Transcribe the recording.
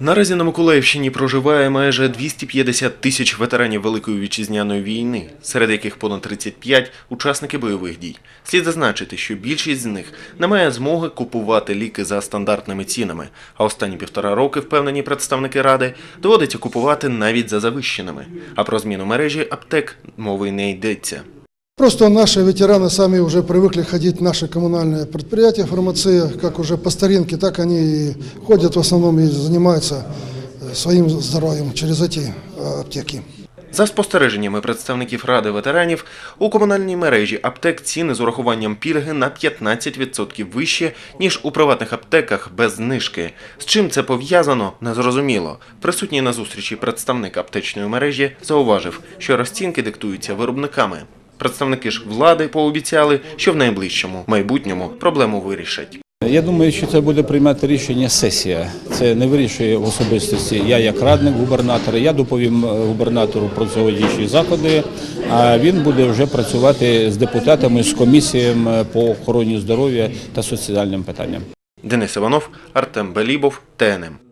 Наразі на Миколаївщині проживає майже 250 тисяч ветеранів Великої вітчизняної війни, серед яких понад 35 – учасники бойових дій. Слід зазначити, що більшість з них не має змоги купувати ліки за стандартними цінами, а останні півтора роки, впевнені представники Ради, доводиться купувати навіть за завищеними. А про зміну мережі аптек мови не йдеться. Просто наши ветераны сами уже привыкли ходить в наши коммунальные предприятия фармации, как уже по старинке, так они и ходят в основном и занимаются э, своим здоровьем через эти э, аптеки. За спостереженнями представників Ради ветеранів, у комунальній мережі аптек ціни з урахуванням пільги на 15% вище, ніж у приватних аптеках без знижки. З чим це пов'язано, незрозуміло. Присутній на зустрічі представник аптечної мережі зауважив, що розцінки диктуються виробниками. Представники ж влади пообіцяли, що в найближчому майбутньому проблему вирішать. Я думаю, що це буде приймати рішення сесія. Це не вирішує в особистості. Я як радник губернатора. Я доповім е, губернатору про сьогоднішні заходи. А він буде вже працювати з депутатами з комісіями по охороні здоров'я та соціальним питанням. Денис Іванов, Артем Белібов, ТНМ.